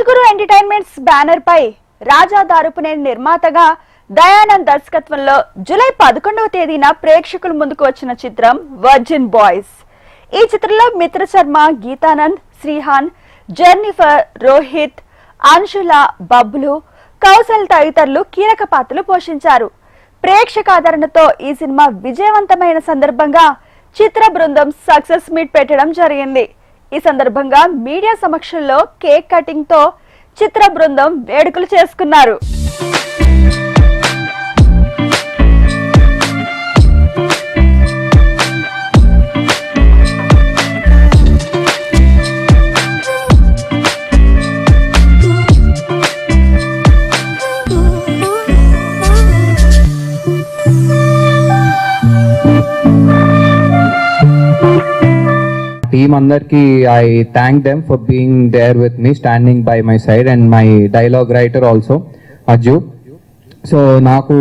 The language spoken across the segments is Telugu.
రాజ్గురు ఎంటర్టైన్మెంట్స్ బ్యానర్ పై రాజా దారుపునేని నిర్మాతగా దయానంద్ దర్శకత్వంలో జూలై పదకొండవ తేదీన ప్రేక్షకుల ముందుకు వచ్చిన చిత్రం వర్జిన్ బాయ్స్. ఈ చిత్రంలో మిత్ర శర్మ గీతానంద్ శ్రీహాన్ జెర్నిఫర్ రోహిత్ అంశుల బబ్లు కౌశల్ తదితరులు కీలక పాత్రలు పోషించారు. ప్రేక్షకాదరణతో ఈ సినిమా విజయవంతమైన సందర్భంగా చిత్ర బృందం సక్సెస్ మీట్ పెట్టడం జరిగింది. ఈ సందర్భంగా మీడియా సమక్షంలో కేక్ కటింగ్తో చిత్ర బృందం వేడుకలు చేసుకున్నారు. టీమ్ అందరికి I thank them for being there with me standing by my side and my dialogue writer also Aju so నాకు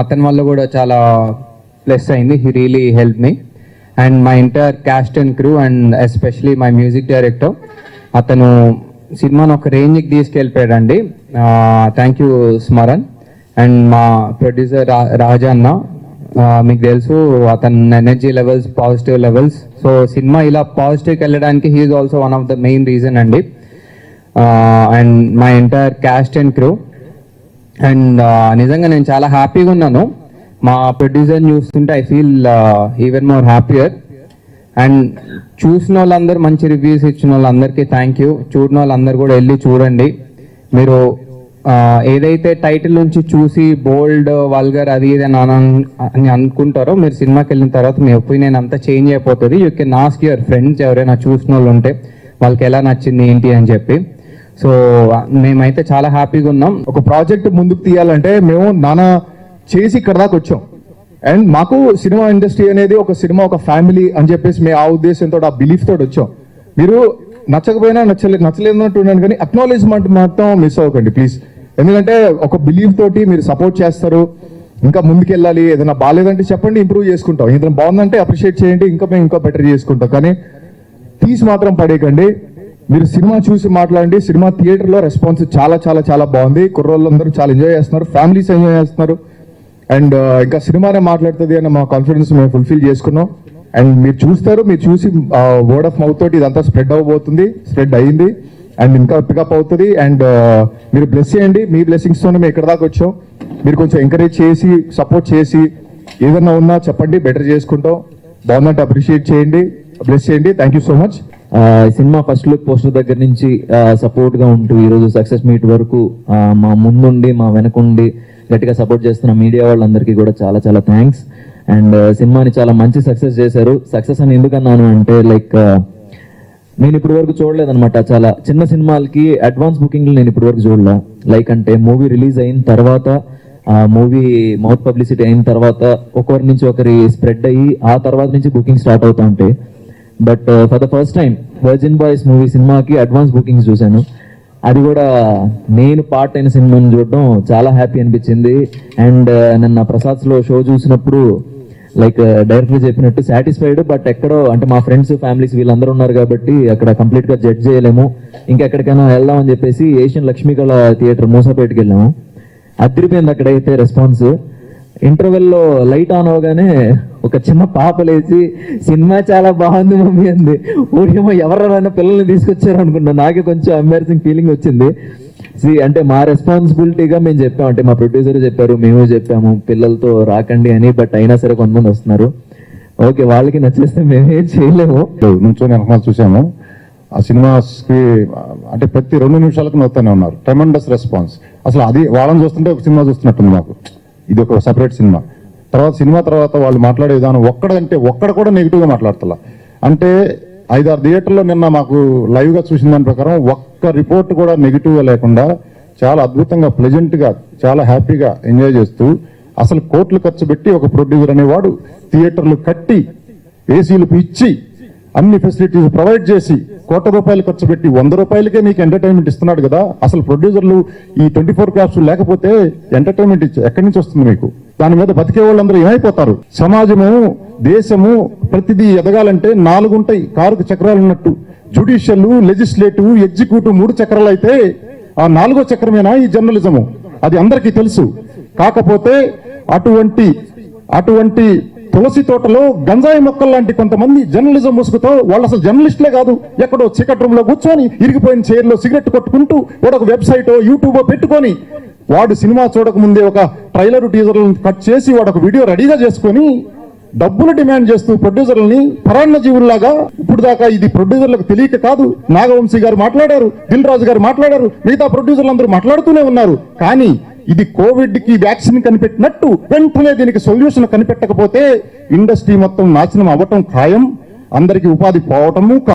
అతని వల్ల కూడా చాలా ప్లస్ అయింది he really help me. And my entire cast and crew and especially my music director అతను సినిమాను ఒక రేంజ్కి తీసుకెళ్ళిపోయాడండి. థ్యాంక్ యూ స్మరణ్ అండ్ మా ప్రొడ్యూసర్ రాజా అన్న మీకు తెలుసు అతని energy levels positive levels so cinema ఇలా పాజిటివ్కి వెళ్ళడానికి he's also one of the main reason అండి. And my entire cast and crew and నిజంగా నేను చాలా హ్యాపీగా ఉన్నాను. మా ప్రొడ్యూసర్ చూస్తుంటే I feel even more happier and చూసిన వాళ్ళందరూ మంచి రివ్యూస్ ఇచ్చిన వాళ్ళందరికీ థ్యాంక్ యూ చూడని వాళ్ళందరూ కూడా వెళ్ళి చూడండి. మీరు ఏదైతే టైటిల్ నుంచి చూసి బోల్డ్ వల్గర్ అది ఇది అని అని అనుకుంటారో మీరు సినిమాకి వెళ్ళిన తర్వాత మీ ఒపీనియన్ అంతా చేంజ్ అయిపోతుంది. You can ask your friends ఎవరైనా చూసిన వాళ్ళు ఉంటే వాళ్ళకి ఎలా నచ్చింది ఏంటి అని చెప్పి. సో మేమైతే చాలా హ్యాపీగా ఉన్నాం. ఒక ప్రాజెక్ట్ ముందుకు తీయాలంటే మేము నానా చేసి ఇక్కడ దాకా వచ్చాం. అండ్ మాకు సినిమా ఇండస్ట్రీ అనేది ఒక సినిమా ఒక ఫ్యామిలీ అని చెప్పేసి మేము ఆ ఉద్దేశంతో ఆ బిలీఫ్ తోటి వచ్చాం. మీరు నచ్చకపోయినా నచ్చలేదు నచ్చలేదు అంటున్నాను కానీ అక్నాలెడ్జ్మెంట్ మాత్రం మిస్ అవ్వకండి ప్లీజ్ ఎందుకంటే ఒక బిలీఫ్ తోటి మీరు సపోర్ట్ చేస్తారు ఇంకా ముందుకెళ్ళాలి ఏదైనా బాగాలేదంటే చెప్పండి ఇంప్రూవ్ చేసుకుంటాం. ఏదైనా బాగుందంటే అప్రిషియేట్ చేయండి ఇంకా మేము ఇంకా బెటర్ చేసుకుంటాం. కానీ తీసి మాత్రం పడేయకండి. మీరు సినిమా చూసి మాట్లాడండి. సినిమా థియేటర్లో రెస్పాన్స్ చాలా చాలా చాలా బాగుంది. కుర్రోళ్ళందరూ చాలా ఎంజాయ్ చేస్తున్నారు. ఫ్యామిలీస్ ఎంజాయ్ చేస్తున్నారు. అండ్ uh, ఇంకా సినిమానే మాట్లాడుతుంది అని మా కాన్ఫిడెన్స్ మేము ఫుల్ఫిల్ చేసుకున్నాం. అండ్ మీరు చూస్తారు మీరు చూసి వర్డ్ ఆఫ్ మౌత్ తోటి ఇదంతా స్ప్రెడ్ అవ్వబోతుంది. స్ప్రెడ్ అయ్యింది అండ్ ఇంకా పికప్ అవుతుంది. అండ్ మీరు బ్లెస్ చేయండి. మీ బ్లెస్సింగ్స్ తోనే మేము ఇక్కడ దాకా వచ్చాం. మీరు కొంచెం ఎంకరేజ్ చేసి సపోర్ట్ చేసి ఏదన్నా ఉన్నా చెప్పండి బెటర్ చేసుకుంటాం. బాగుందంటే అప్రిషియేట్ చేయండి. బ్లెస్ చేయండి. థ్యాంక్ యూ సో మచ్ సినిమా ఫస్ట్ లుక్ పోస్టర్ దగ్గర నుంచి సపోర్ట్గా ఉంటూ ఈరోజు సక్సెస్ మీట్ వరకు మా ముందుండి మా వెనకుండి గట్టిగా సపోర్ట్ చేస్తున్న మీడియా వాళ్ళందరికీ కూడా చాలా చాలా థ్యాంక్స్ అండ్ సినిమాని చాలా మంచి సక్సెస్ చేశారు. సక్సెస్ అని ఎందుకన్నాను అంటే లైక్ నేను ఇప్పటి వరకు చూడలేదన్నమాట. చాలా చిన్న సినిమాలకి అడ్వాన్స్ బుకింగ్లు నేను ఇప్పటి వరకు చూడలే. లైక్ అంటే మూవీ రిలీజ్ అయిన తర్వాత ఆ మూవీ మౌత్ పబ్లిసిటీ అయిన తర్వాత ఒకరి నుంచి ఒకరి స్ప్రెడ్ అయ్యి ఆ తర్వాత నుంచి బుకింగ్ స్టార్ట్ అవుతూ ఉంటాయి but for the first time virgin boys movie సినిమాకి అడ్వాన్స్ బుకింగ్స్ చూశాను. అది కూడా నేను పార్ట్ అయిన సినిమాని చూడడం చాలా హ్యాపీ అనిపించింది. అండ్ uh, నిన్న ప్రసాద్స్లో షో చూసినప్పుడు లైక్ డైరెక్టర్ uh, చెప్పినట్టు సాటిస్ఫైడ్ బట్ ఎక్కడో అంటే మా ఫ్రెండ్స్ ఫ్యామిలీస్ వీళ్ళందరూ ఉన్నారు కాబట్టి అక్కడ కంప్లీట్గా జడ్జ్ చేయలేము. ఇంకెక్కడికైనా వెళ్దాం అని చెప్పేసి ఏషియన్ లక్ష్మీకళ థియేటర్ మూసాపేటకి వెళ్ళాము. అదిరిపోయింది అక్కడైతే రెస్పాన్స్ ఇంటర్వెల్లో లైట్ ఆన్ అవగానే ఒక చిన్న పాప లేచి సినిమా చాలా బాగుంది మమ్మీ అంది. ఊరేమో ఎవరైనా పిల్లల్ని తీసుకొచ్చారు అనుకున్నా నాకే కొంచెం ఎంబారసింగ్ ఫీలింగ్ వచ్చింది. See, అంటే మా రెస్పాన్సిబిలిటీగా మేము చెప్పాం. అంటే మా ప్రొడ్యూసర్ చెప్పారు మేము చెప్పాము. పిల్లలతో రాకండి అని బట్ అయినా సరే కొంతమంది వస్తున్నారు. ఓకే వాళ్ళకి నచ్చేస్తే మేమేం చేయలేము. నుంచొని వెనకాల చూసాము ఆ సినిమాస్కి అంటే ప్రతి రెండు నిమిషాలకు నవ్వుతూనే ఉన్నారు. ట్రెమండస్ రెస్పాన్స్ అసలు అది వాళ్ళని చూస్తుంటే ఒక సినిమా చూస్తున్నట్టుంది మాకు. ఇది ఒక సపరేట్ సినిమా. తర్వాత సినిమా తర్వాత వాళ్ళు మాట్లాడే విధానం ఒక్కడంటే ఒక్కడ కూడా నెగిటివ్గా మాట్లాడతలా. అంటే ఐదారు థియేటర్లో నిన్న మాకు లైవ్గా చూసిన దాని ప్రకారం ఒక్క రిపోర్ట్ కూడా నెగిటివ్గా లేకుండా చాలా అద్భుతంగా ప్లెజెంట్గా చాలా హ్యాపీగా ఎంజాయ్ చేస్తూ అసలు కోట్లు ఖర్చు పెట్టి ఒక ప్రొడ్యూసర్ అనేవాడు థియేటర్లు కట్టి ఏసీలు ఇచ్చి అన్ని ఫెసిలిటీస్ ప్రొవైడ్ చేసి కోట్ల రూపాయలు ఖర్చు పెట్టి వంద రూపాయలకే మీకు ఎంటర్టైన్మెంట్ ఇస్తున్నాడు కదా. అసలు ప్రొడ్యూసర్లు ఈ ట్వంటీ ఫోర్ క్లాస్ లేకపోతే ఎంటర్టైన్మెంట్ ఎక్కడి నుంచి వస్తుంది మీకు? దాని మీద బతికే వాళ్ళందరూ ఏమైపోతారు? సమాజము దేశము ప్రతిదీ ఎదగాలంటే నాలుగుంటాయి. కారుకు చక్రాలు ఉన్నట్టు. జుడిషియల్ లెజిస్లేటివ్ ఎగ్జిక్యూటివ్ మూడు చక్రాలు అయితే ఆ నాలుగో చక్రమేనా ఈ జర్నలిజము అది అందరికీ తెలుసు. కాకపోతే అటువంటి అటువంటి తులసి తోటలో గంజాయి మొక్కలు లాంటి కొంతమంది జర్నలిజం ముసుగుతో వాళ్ళు అసలు జర్నలిస్టులే కాదు ఎక్కడో చీకటి రూమ్లో కూర్చొని ఇరిగిపోయిన చైర్లో సిగరెట్ కొట్టుకుంటూ వాడు ఒక వెబ్సైట్ యూట్యూబ్ పెట్టుకొని వాడు సినిమా చూడక ముందే ఒక ట్రైలర్ టీజర్లను కట్ చేసి వాడు ఒక వీడియో రెడీగా చేసుకొని డబ్బులు డిమాండ్ చేస్తూ ప్రొడ్యూసర్లని పరాన్న జీవుల్లాగా ఇప్పుడు దాకా ఇది ప్రొడ్యూసర్లకు తెలియక కాదు నాగవంశీ గారు మాట్లాడారు దిల్ రాజు గారు మాట్లాడారు మిగతా ప్రొడ్యూసర్లు అందరూ మాట్లాడుతూనే ఉన్నారు. కానీ ఇది కోవిడ్కి వ్యాక్సిన్ కనిపెట్టినట్టు వెంటనే దీనికి సొల్యూషన్ కనిపెట్టకపోతే ఇండస్ట్రీ మొత్తం నాశనం అవ్వటం ఖాయం. అందరికీ ఉపాధి పోవటము